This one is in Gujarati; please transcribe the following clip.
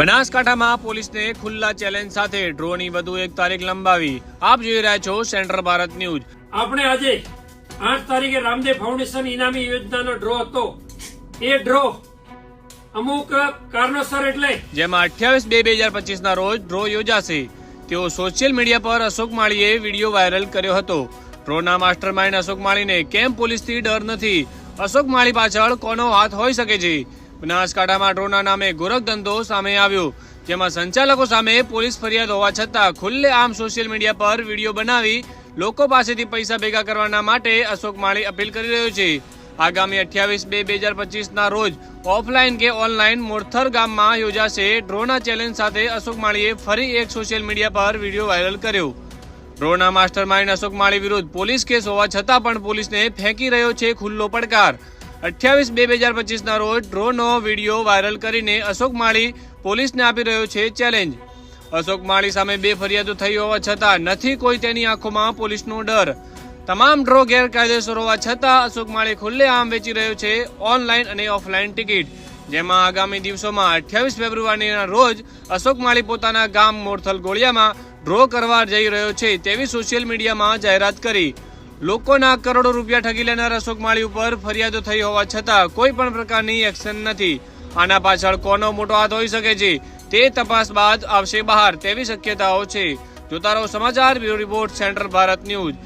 બનાસકાંઠામાં પોલીસને ખુલ્લા ચેલેન્જ સાથે ડ્રોની વધુ એક તારીખ લંબાવી. આપ જોઈ રહ્યા છો સેન્ટ્રલ ભારત ન્યૂઝ. આપણે આજે આઠ તારીખે રામદેવ ફાઉન્ડેશન ઇનામી યોજનાનો ડ્રો હતો. એ ડ્રો અમુક કારણોસર એટલે જેમાં અઠ્યાવીસ બે બે હજાર પચીસના રોજ ડ્રો યોજાશે. તેઓ સોશિયલ મીડિયા પર અશોક માળીએ વીડિયો વાયરલ કર્યો હતો. ડ્રોના માસ્ટર માઇન્ડ અશોક માળીને કેમ પોલીસથી ડર નથી? અશોક માળી પાછળ કોનો હાથ હોઈ શકે છે? બનાસકાંઠામાં ડ્રોના નામે ગોરખ ધંધો સામે આવ્યો. જેમાં સંચાલકો સામે પોલીસ ફરિયાદ હોવા છતાં ખુલ્લે આમ સોશિયલ મીડિયા પર વીડિયો બનાવી લોકો પાસેથી પૈસા ભેગા કરવાના માટે અશોક માળી અપીલ કરી રહ્યો છે. આગામી અઠ્યાવીસ બે બે હજાર પચીસના રોજ ઓફલાઈન કે ઓનલાઈન મોરથર ગામમાં યોજાશે ડ્રોના ચેલેન્જ સાથે અશોક માળીએ ફરી એક સોશિયલ મીડિયા પર વીડિયો વાયરલ કર્યો. ડ્રોના માસ્ટર માઇન્ડ અશોક માળી વિરુદ્ધ પોલીસ કેસ હોવા છતાં પણ પોલીસને ફેંકી રહ્યો છે ખુલ્લો પડકાર. અઠ્યાવીસ બે બે હજાર પચીસના રોજ ડ્રોનો વીડિયો વાયરલ કરીને અશોક માળી પોલીસને આપી રહ્યો છે ચેલેન્જ. અશોક માળી સામે બે ફરિયાદો થઈ હોવા છતાં નથી કોઈ તેની આંખોમાં પોલીસનો ડર. તમામ ડ્રો ગેરકાયદેસર હોવા છતાં અશોક માળી ખુલ્લે આમ વેચી રહ્યો છે ઓનલાઈન અને ઓફલાઈન ટિકિટ. જેમાં આગામી દિવસોમાં અઠ્યાવીસ ફેબ્રુઆરીના રોજ અશોક માળી પોતાના ગામ મોરથલ ગોળિયામાં ડ્રો કરવા જઈ રહ્યો છે તેવી સોશિયલ મીડિયામાં જાહેરાત કરી. લોકોના કરોડો રૂપિયા ઠગી લેનાર અશોક માળી ઉપર ફરિયાદો થઈ હોવા છતાં કોઈ પણ પ્રકારની એક્શન નથી. આના પાછળ કોનો મોટો હાથ હોઈ શકે છે, તે તપાસ બાદ આવશે બહાર તેવી શક્યતાઓ છે. જોતા રહો સમાચાર, bureau report, central Bharat news.